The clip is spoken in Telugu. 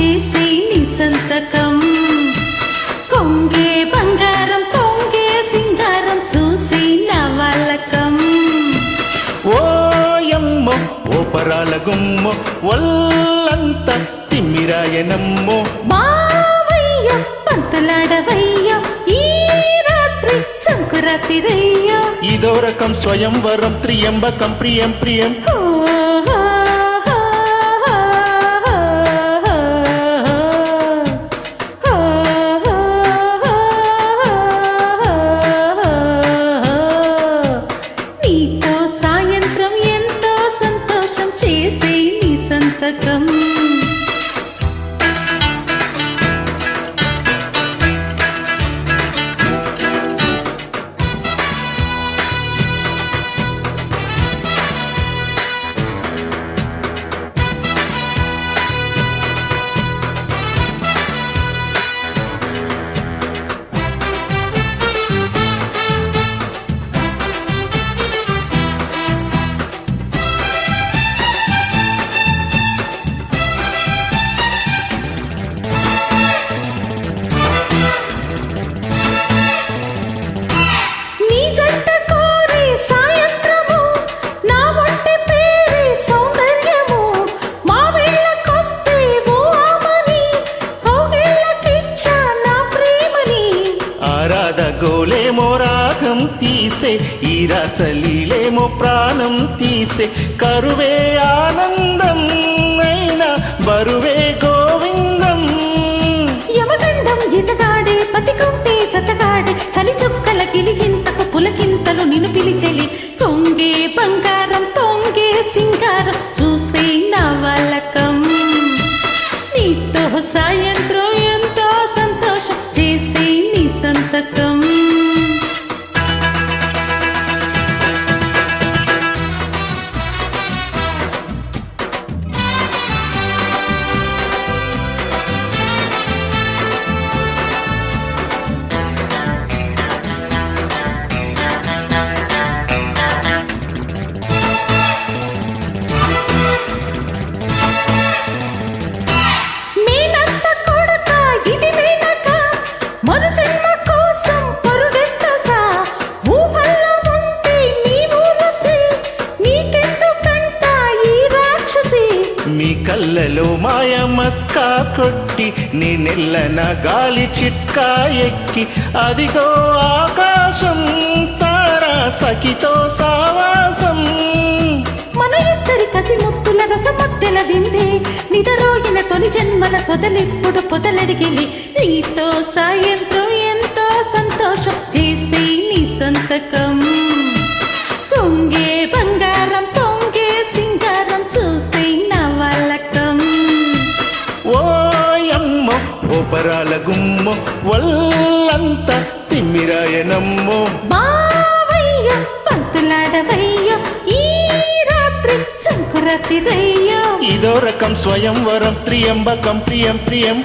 చేసి నీ సంతకం. కొంగే బంగారం పొంగే సింగారం చూసి నవలకం ఓయమ్మో ఓ పరాల గుమ్మో ఒల్లంత తిమ్మిరాయనమ్మో. మావయ్య పంతలాడవయ్య ఈ రాత్రి సంకురాతిరయ్య. ఇదో రకం స్వయంవరం త్రియంబకం ప్రియం ప్రియం. పదగోలేమో రాగం తీసే ఈ రసలీలేమో ప్రాణం తీసే. కరువే ఆనందం అయినా బరువే గోవిందం. యమగండం ఇతగాడే పతికొంటే జతగాడే చలి చుక్కల కిలిగింతకు పులకింతలు నిను పిలిచెలి. కొంగే బంగారం పొంగే సింగారం చూసే నవలకం నీతో సాయం మీ కళ్ళలో మాయ మస్కా కొట్టి నీ నెల్లన గాలి చిట్కా ఎక్కి అదిగో ఆకాశం తారా సఖితో సావాసం. మన ఇద్దరి కసి ముత్తుల రసమత్తెల విందే నిదరోగిన తొలి జన్మల సొదలిప్పుడు పొదలడిగిలి. నీతో సాయంత్రం ఎంతో సంతోషం చేసే నీ సంతకం. తిమ్మిరాయనమ్మో మావయ్య పంతులాడవయ్య ఈ రాత్రి సంకురాతిరయ్య ఇదో రకం స్వయంవరం త్రియంబకం ప్రియం ప్రియం